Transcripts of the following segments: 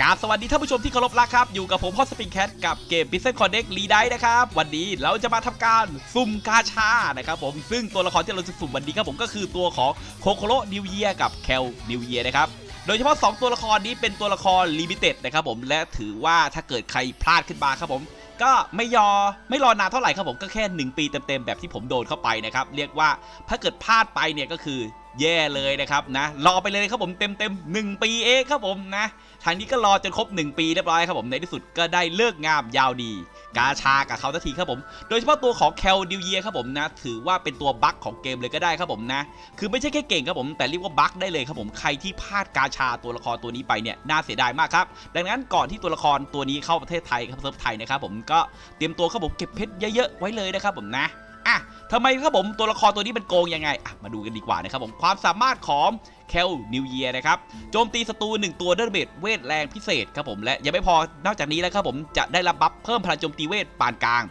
กราบสวัสดีท่านผู้ชมที่เคารพรักครับ อยู่กับผมพ่อสปริงแคทกับเกม b u s i n e s Connect รีไดนะครับ วันนี้เราจะมาทำการสุ่มกาชานะครับผมซึ่งตัวละครที่เราจะสุ่มวันนี้ครับผมก็คือตัวของโคโคโรนิวเยียกับแคลนิวเยียนะครับโดยเฉพาะ 2 ตัวละครนี้เป็นตัวละครลิมิเต็ดนะครับผมและถือว่าถ้าเกิดใครพลาดขึ้นมาครับผม ก็ไม่ยอไม่รอนานเท่าไหร่ครับผมก็แค่ 1 ปีเต็มๆแบบที่ผมโดนเข้าไปนะครับเรียกว่าถ้าเกิดพลาดไปเนี่ยก็คือ แย่เลยนะครับนะรอไปเลยครับผมเต็มๆ1ปีเองครับผมนะทางนี้ก็รอจนครบ 1 ปีเรียบร้อยครับผมในที่สุดก็ได้เลิกงามยาวดี กาชากับเขาทันทีครับผม โดยเฉพาะตัวของแคลดิวเยียครับผมนะ ถือว่าเป็นตัวบั๊กของเกมเลยก็ได้ครับผมนะ คือไม่ใช่แค่เก่งครับผม แต่เรียกว่าบั๊กได้เลยครับผมใครที่พลาดกาชาตัวละครตัวนี้ไปเนี่ยน่าเสียดายมากครับ ดังนั้นก่อนที่ตัวละครตัวนี้เข้าประเทศไทยครับเซิร์ฟไทยนะครับผมก็เตรียมตัวครับผมเก็บเพชรเยอะๆไว้เลยนะครับผมนะ อะทำไมครับผมตัวละครตัวนี้มันโกงยังไงอะมาดูกันดีกว่านะครับผมความสามารถของแคลนิวเยียนะครับโจมตีศัตรู1ตัวด้วยเบดเวทแรงพิเศษครับผมและยังไม่พอนอกจากนี้แล้วครับผมจะได้รับบัฟเพิ่มพลังโจมตีเวทปานกลาง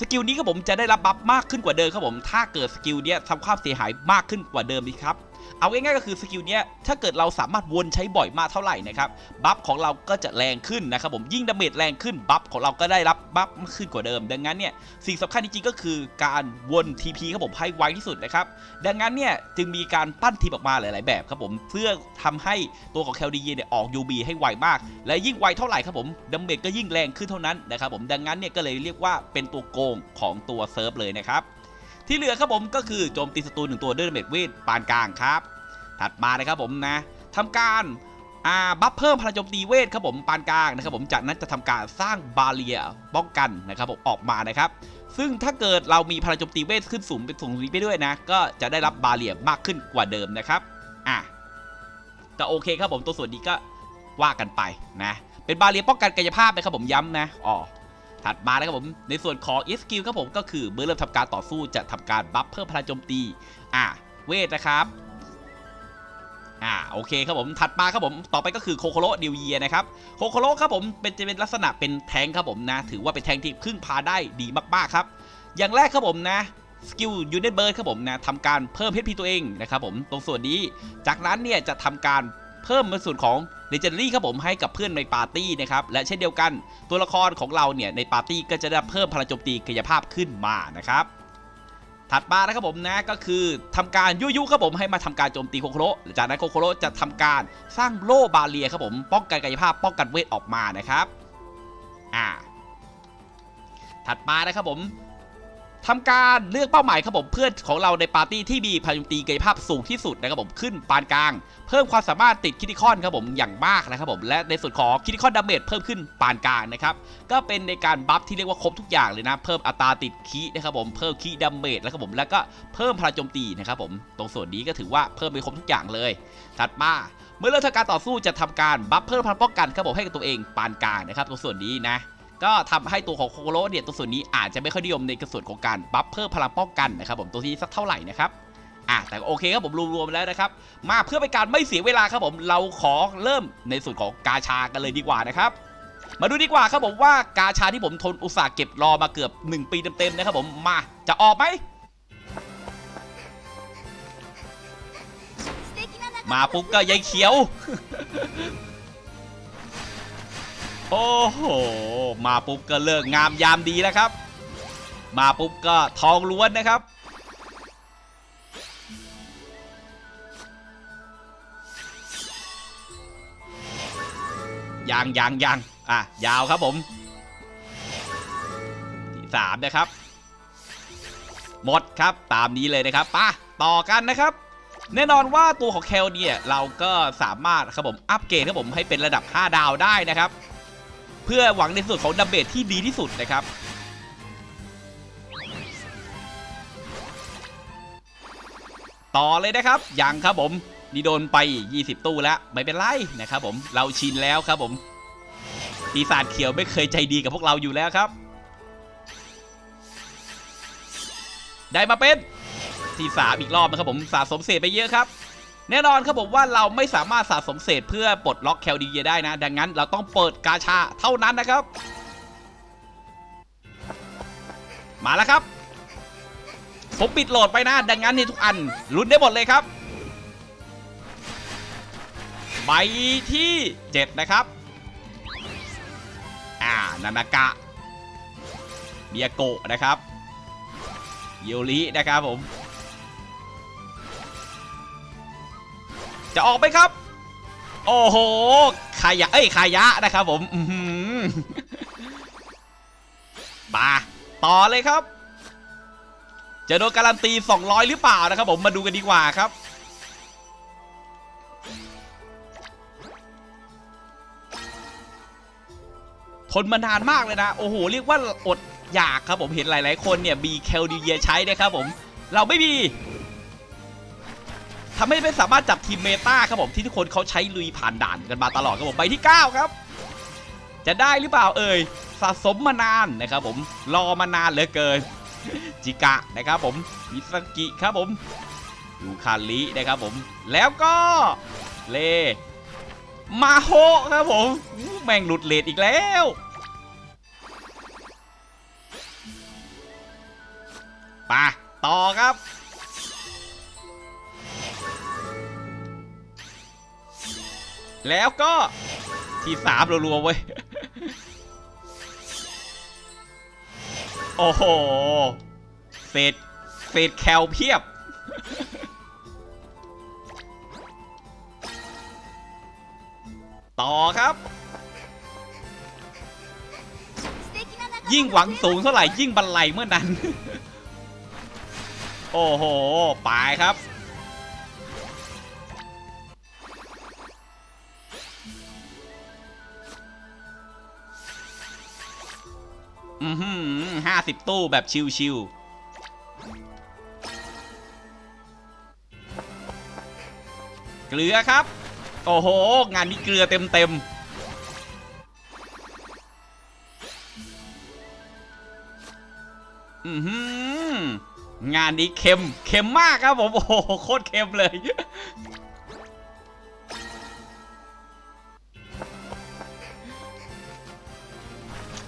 สกิลนี้ครับผมจะได้รับบัฟมากขึ้นกว่าเดิมครับผมถ้าเกิดสกิลเนี้ยทำความเสียหายมากขึ้นกว่าเดิมนี้ครับ เอาง่ายๆก็คือสกิลเนี้ยถ้าเกิดเราสามารถวนใช้บ่อยมากเท่าไหร่นะครับบัฟของเราก็จะแรงขึ้นนะครับผมยิ่งดาเมจแรงขึ้นบัฟของเราก็ได้รับบัฟมากขึ้นกว่าเดิม ดังนั้นเนี่ยสิ่งสำคัญจริงๆก็คือการวน TP ครับผมให้ไวที่สุดนะครับดังนั้นเนี่ยจึงมีการปั้นทีมออกมาหลาย ๆ แบบครับผมเพื่อทำให้ตัวของแคลดีเยเนี่ยออก UB ให้ไวมาก และยิ่งไวเท่าไหร่ครับผมดัมเบลก็ยิ่งแรงขึ้นเท่านั้นนะครับผมดังนั้นเนี่ยก็เลยเรียกว่าเป็นตัวโกงของตัวเซิร์ฟเลยนะครับ ที่เหลือครับผมก็คือโจมตีศัตรูหนึ่งตัวด้วยดาเมจเวทปานกลางครับ ถัดมานะครับผมนะทำการอ่าบัฟเพิ่มพลังโจมตีเวทครับผมปานกลางนะครับผมจากนั้นจะทำการสร้างบาเรียป้องกันนะครับผมออกมานะครับ ซึ่งถ้าเกิดเรามีพลังโจมตีเวทขึ้นสูงเป็นสูงไปด้วยนะ ก็จะได้รับบาเรียมากขึ้นกว่าเดิมนะครับอะก็โอเคครับผมตัวส่วนนี้ก็ว่ากันไปนะ เป็นบาเรียป้องกันกายภาพนะครับผมย้ำนะอ๋อ ถัดมานะครับผม ในส่วนของ e s k i l ครับผมก็คือเมื่อเริ่มทำการต่อสู้จะทำการบัฟเพิ่มพลังโจมตี อะเวทนะครับ อ่าโอเคครับผม ถัดมาครับผม ต่อไปก็คือโคโคโรดิวเยียนะครับ โคโคโรครับผมเป็นจะเป็นลักษณะเป็นแทงครับผมนะ ถือว่าเป็นแทงที่พึ่งพาได้ดีมากๆครับ อย่างแรกครับผมนะสกิลยูเนตเบิร์ดครับผมนะทำการเพิ่มเพชรพีตัวเองนะครับผมตรงส่วนนี้ จากนั้นเนี่ยจะทำการเพิ่มในส่วนของ เลเจนดรี่ครับผมให้กับเพื่อนในปาร์ตี้นะครับและเช่นเดียวกันตัวละครของเราเนี่ยในปาร์ตี้ก็จะได้เพิ่มพลังโจมตีกายภาพขึ้นมานะครับถัดมานะครับผมนะก็คือทำการยุยุครับผมให้มาทำการโจมตีโคโคโรจากนั้นโคโคโรจะทำการสร้างโล่บาเรียครับผมป้องกันกายภาพป้องกันเวทออกมานะครับอ่าถัดมานะครับผม ทำการเลือกเป้าหมายครับผมเพื่อนของเราในปาร์ตี้ที่มีพลังโจมตีกายภาพสูงที่สุดนะครับผมขึ้นปานกลาง เพิ่มความสามารถติดคิติคอนครับผมอย่างมากนะครับผมและในส่วนของคิติคอนดาเมจเพิ่มขึ้นปานกลางนะครับก็เป็นในการบัฟที่เรียกว่าครบทุกอย่างเลยนะ เพิ่มอัตราติดคีนะครับผมเพิ่มคีดาเมจแล้วครับผมแล้วก็เพิ่มพลังโจมตีนะครับผมตรงส่วนนี้ก็ถือว่าเพิ่มไปครบทุกอย่างเลย ถัดมาเมื่อเริ่มทำการต่อสู้จะทำการบัฟเพิ่มพลังป้องกันครับผมให้กับตัวเองปานกลางนะครับตรงส่วนนี้นะ ก็ทำให้ตัวของโคโคโรเนี่ยตรงส่วนนี้อาจจะไม่ค่อยนิยมในส่วนของการบัฟเพิ่มพลังป้องกันนะครับผมตัวนี้สักเท่าไหร่นะครับอะแต่โอเคครับผมรวมๆแล้วนะครับ มาเพื่อเป็นการไม่เสียเวลาครับผมเราขอเริ่มในส่วนของกาชากันเลยดีกว่านะครับมาดูดีกว่าครับผมว่ากาชาที่ผมทนอุตส่าห์เก็บรอมาเกือบ 1 ปีเต็มๆนะครับผมมาจะออกไหมมาปุ๊บก็ยายเขียว โอ้โห มาปุ๊บก็เลิกงามยามดีแล้วครับ มาปุ๊บก็ทองล้วนนะครับยังยังยังอะ ยาวครับผมที่สามนะครับ หมดครับตามนี้เลยนะครับป่ะต่อกันนะครับแน่นอนว่าตัวของแคลเนี่ยเราก็สามารถครับผมอัปเกรดครับผมให้เป็นระดับ 5 ดาวได้นะครับ เพื่อหวังในส่วนของดัมเบลที่ดีที่สุดนะครับต่อเลยนะครับยังครับผมนี่โดนไป 20 ตู้แล้วไม่เป็นไรนะครับผมเราชินแล้วครับผมปีศาจเขียวไม่เคยใจดีกับพวกเราอยู่แล้วครับ ได้มาเป็นที่สามอีกรอบนะครับผมสะสมเศษไปเยอะครับ แน่นอนครับผมว่าเราไม่สามารถสะสมเศษเพื่อปลดล็อกแคลดีเยได้นะ ดังนั้นเราต้องเปิดกาชาเท่านั้นนะครับ มาแล้วครับ ผมปิดโหลดไปนะ ดังนั้นนี่ทุกอันลุ้นได้หมดเลยครับใบที่ 7 นะครับนานากะเบียโกะนะครับ เยลินะครับผม จะออกไหมครับ โอ้โหขายะเอ้ยขายะนะครับผมอือหือมาต่อเลยครับ จะโดนการันตี 200 หรือเปล่านะครับ ผมมาดูกันดีกว่าครับทนมานานมากเลยนะ โอ้โห เรียกว่าอดอยากครับผมเห็นหลาย ๆ คนเนี่ยมีเคลดิเยียใช้นะครับผม เราไม่มี ทำให้ไม่สามารถจับทีมเมตาครับผมที่ทุกคนเขาใช้ลุยผ่านด่านกันมาตลอดครับผมใบที่ 9 ครับ จะได้หรือเปล่าเอ่ยสะสมมานานนะครับผมรอมานานเหลือเกินจิกะนะครับผมมิสกิครับผมยูคารินะครับผม แล้วก็เลมาโฮครับผมแม่งหลุดเลดอีกแล้วปะต่อครับ แล้วก็ที่สามรัวๆเว้ย โอ้โหเศษเศษแคลเพียบ ต่อครับ ยิ่งหวังสูงเท่าไหร่ยิ่งบันไลเมื่อนั้น โอ้โหปายครับ ห้าสิบตู้แบบชิวๆ เกลือครับ โอ้โห งานนี้เกลือเต็มเต็มๆอือหืองานนี้เค็ม เค็มมากครับผม โอ้โห โคตรเค็มเลย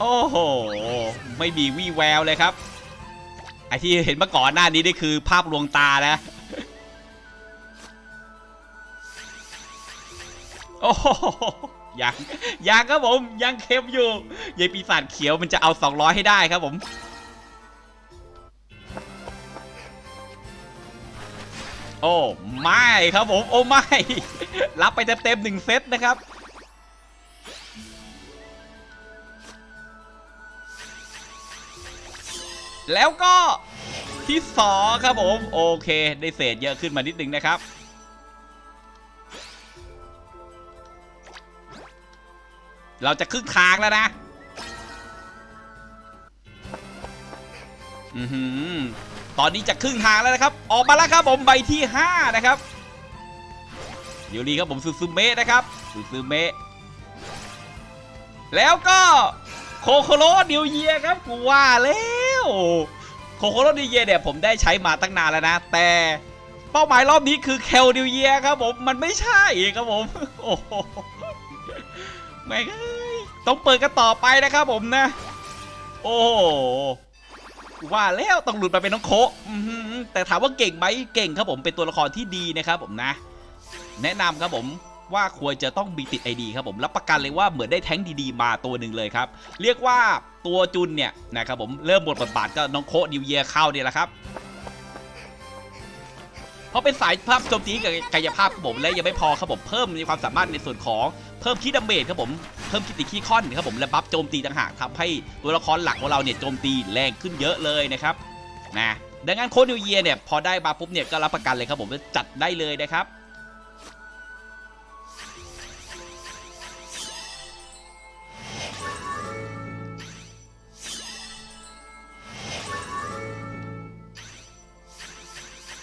โอ้โห ไม่มีวี่แววเลยครับ ไอที่เห็นเมื่อก่อนหน้านี้นี่คือภาพลวงตานะ โอ้โหยังยังครับผมยังเค็มอยู่ยายปีศาจเขียวมันจะเอา 200 ให้ได้ครับผมโอ้ไม่ครับผม โอ้ไม่ รับไปเต็มๆหนึ่งเซตนะครับ แล้วก็ที่สองครับผม โอเค ได้เศษเยอะขึ้นมานิดนึงนะครับ เราจะครึ่งทางแล้วนะ อือหือ ตอนนี้จะครึ่งทางแล้วนะครับ ออกมาแล้วครับผมใบที่ 5 นะครับเดี๋ยวรีครับผมซูซูเมะนะครับซูซูเมะแล้วก็โคโคโรนิวเยียครับกูว่าแล้ว โคโคโรนิเยเนี่ยผมได้ใช้มาตั้งนานแล้วนะ แต่เป้าหมายรอบนี้คือเคลนิเยียครับผมมันไม่ใช่ครับผมโอ้โหแม่งเอ้ยต้องเปิดกันต่อไปนะครับผมนะ โอ้ว่าแล้วต้องหลุดมาเป็นน้องโคแต่ถามว่าเก่งไหมเก่งครับผมเป็นตัวละครที่ดีนะครับผมนะ แนะนำครับผมว่าควรจะต้องมีติด ID ครับผมรับประกันเลยว่าเหมือนได้แท้งดีๆมาตัวหนึ่งเลยครับ เรียกว่า ตัวจุนเนี่ยนะครับผมเริ่มหมดบทบาทก็น้องโคนิวเยียเข้าเนี่ยแหละครับเพราะเป็นสายภาพโจมตีกับกายภาพครับผมและยังไม่พอครับผมเพิ่มในความสามารถในส่วนของเพิ่มคีดดาเมจครับผมเพิ่มคิติคีคอนครับผมและบัฟโจมตีต่างหากทำให้ตัวละครหลักของเราเนี่ยโจมตีแรงขึ้นเยอะเลยนะครับนะดังนั้นโคนิวเยียเนี่ยพอได้มาปุ๊บเนี่ยก็รับประกันเลยครับผมจะจัดได้เลยนะครับ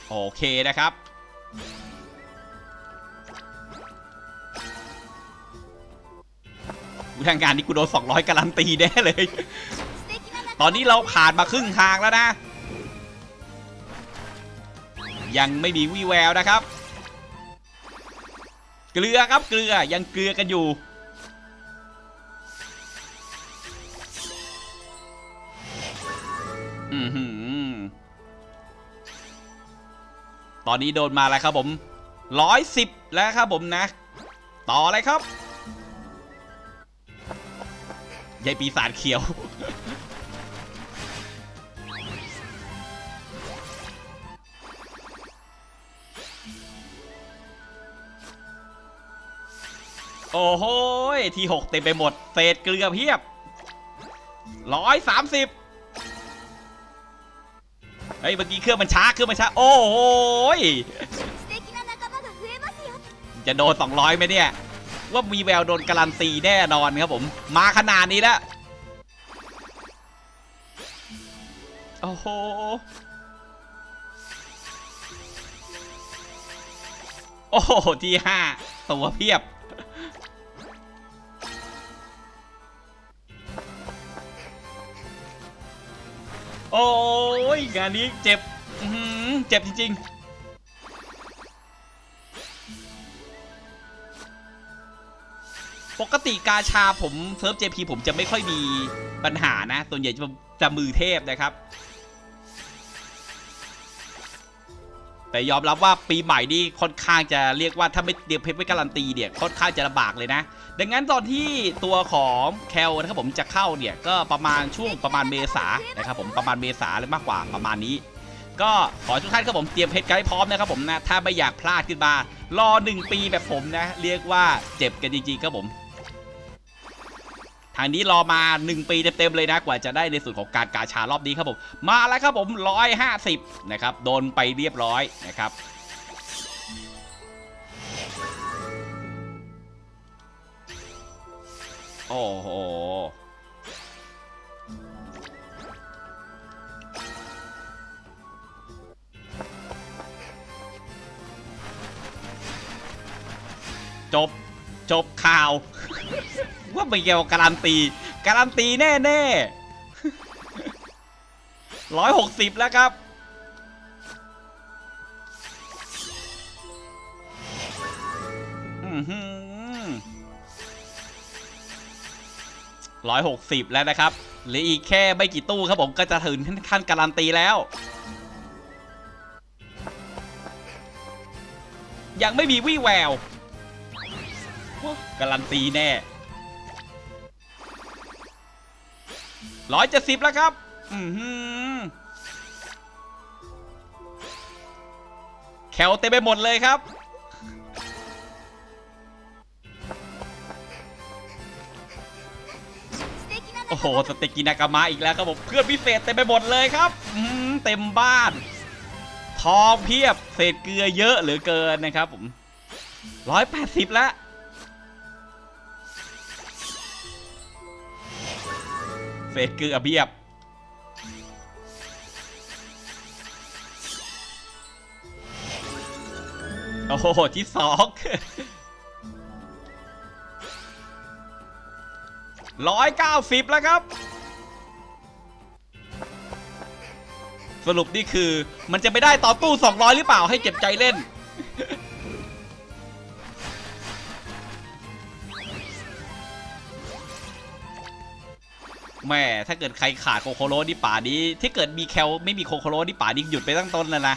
โอเคนะครับกูทางการนี้กูโดน 200 การันตีแน่เลย ตอนนี้เราผ่านมาครึ่งทางแล้วนะ ยังไม่มีวี่แววนะครับ เกลือครับเกลือยังเกลือกันอยู่อือ ตอนนี้โดนมาแล้วครับผมร้อยสิบแล้วครับผมนะ ต่อเลยครับยายปีศาจเขียว โอ้โห ทีหกเต็มไปหมด เศษเกลือเพียบร้อยสามสิบ เฮ้ยเมื่อกี้เครื่องมันช้าเครื่องมันช้า โอ้ยจะโดน200ไหมเนี่ย ว่ามีแววโดนการันตีแน่นอนครับผม มาขนาดนี้แล้ว โอ้โหโอ้โหที่ห้าตัวเพียบ โอ้ยงานนี้เจ็บเจ็บจริงๆ ปกติกาชาผมเซิร์ฟ JP ผมจะไม่ค่อยมีปัญหานะ ส่วนใหญ่จะจะมือเทพนะครับ แต่ยอมรับว่าปีใหม่นี่ค่อนข้างจะเรียกว่าถ้าไม่เตรียมเพชรไว้การันตีเนี่ยค่อนข้างจะลำบากเลยนะ ดังนั้นตอนที่ตัวของแคลนะครับผมจะเข้าเนี่ยก็ประมาณช่วงประมาณเมษานะครับผมประมาณเมษาเลยมากกว่าประมาณนี้ ก็ขอทุกท่านครับผมเตรียมเพชรกันให้พร้อมนะครับผมนะถ้าไม่อยากพลาดขึ้นมารอหนึ่งปีแบบผมนะเรียกว่าเจ็บกันจริงๆครับผม ทางนี้รอมา 1 ปีเต็มๆเลยนะกว่าจะได้ในส่วนของการกาชารอบนี้ครับผมมาแล้วครับผม 150 นะครับ โดนไปเรียบร้อยนะครับโอ้โหจบ จบข่าว ว่าไม่เกี่ยวกับการันตี การันตีแน่แน่ร้อยหกสิบแล้วครับ ร้อยหกสิบแล้วนะครับเหลืออีกแค่ไม่กี่ตู้ครับผมก็จะถึงขั้นการันตีแล้ว ยังไม่มีวี่แวว การันตีแน่ ร้อยเจ็ดสิบแล้วครับ อืมแควเต็มไปหมดเลยครับ โอ้โห สเตกินากามะอีกแล้วครับผมเพื่อนพิเศษเต็มไปหมดเลยครับ อืมเต็มบ้าน ทองเพียบ เศษเกลือเยอะเหลือเกินนะครับผมร้อยแปดสิบแล้ว เศษเกลือเพียบ โอ้โห ที่สองร้อยเก้าสิบแล้วครับ สรุปนี่คือมันจะไม่ได้ต่อตู้200หรือเปล่าให้เจ็บใจเล่น แม่ถ้าเกิดใครขาดโคโคโรนี่ป่านี้ที่เกิดมีแคลไม่มีโคโคโรนี่ป่านี้หยุดไปตั้งต้นแล้วนะ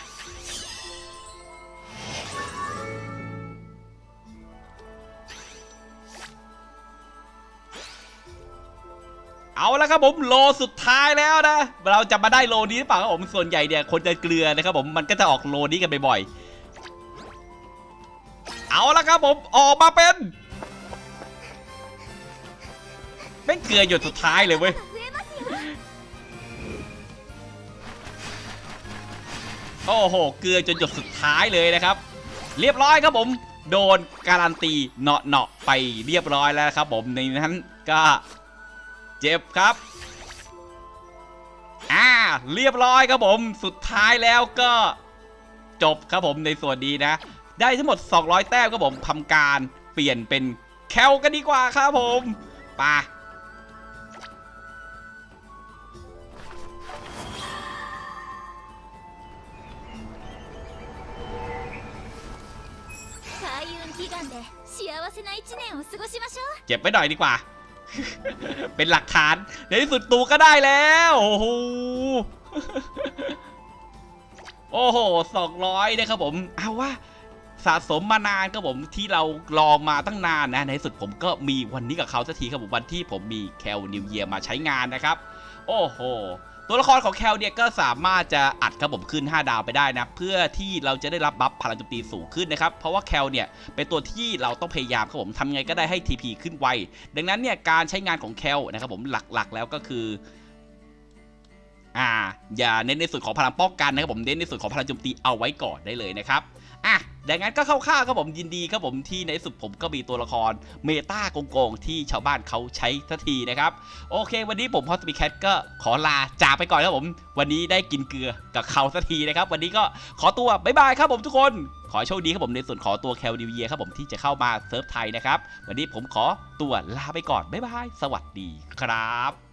เอาละครับผมโลสุดท้ายแล้วนะ เราจะมาได้โลนี้หรือเปล่าครับผมส่วนใหญ่เนี่ยคนจะเกลือนะครับผมมันก็จะออกโลนี้กันบ่อยๆเอาละครับผมออกมาเป็น เป็นเกลือหยดสุดท้ายเลยเว้ยโอ้โห เกลือจนหยดสุดท้ายเลยนะครับ เรียบร้อยครับผม โดนการันตีเนาะเนาะไปเรียบร้อยแล้วครับผมในนั้นก็เจ็บครับอ่าเรียบร้อยครับผมสุดท้ายแล้วก็จบครับผมในส่วนนี้นะ ได้ทั้งหมด 200 แต้มครับผมทำการเปลี่ยนเป็นแคลกันดีกว่าครับผมปะ 願で幸せな一年を過ごしましょう เจ็บไปหน่อยดีกว่า เป็นหลักฐาน ในที่สุดตูก็ได้แล้ว โอ้โห โอ้โหสองร้อยนะครับผม เอาว่า สะสมมานานครับผมที่เรารอมาตั้งนานนะในสุดผมก็มีวันนี้กับเขาสักทีครับผมวันที่ผมมีแคลนิวเยียมาใช้งานนะครับ โอ้โหตัวละครของแคลเนี่ยก็สามารถจะอัดครับผมขึ้น 5 ดาวไปได้นะ เพื่อที่เราจะได้รับบัฟพลังโจมตีสูงขึ้นนะครับ เพราะว่าแคลเนี่ยเป็นตัวที่เราต้องพยายามครับผมทำไงก็ได้ให้ TP ขึ้นไว ดังนั้นเนี่ยการใช้งานของแคลนะครับผมหลักๆแล้วก็คืออ่าอย่าเน้นในส่วนของพลังป้องกันนะครับผมเน้นในส่วนของพลังโจมตีเอาไว้ก่อนได้เลยนะครับ อะดังนั้นก็เข้าๆครับผมยินดีครับผมที่ในสุดผมก็มีตัวละครเมตาโกงๆที่ชาวบ้านเขาใช้ทันทีนะครับ โอเค วันนี้ผมพอสปีแคทก็ขอลาจากไปก่อนครับผม วันนี้ได้กินเกลือกับเขาสักทีนะครับ วันนี้ก็ขอตัวบ๊ายบายครับผมทุกคน ขอโชคดีครับผมในส่วนขอตัวแคลดิวเยียครับผมที่จะเข้ามาเซิร์ฟไทยนะครับ วันนี้ผมขอตัวลาไปก่อนบ๊ายบายสวัสดีครับ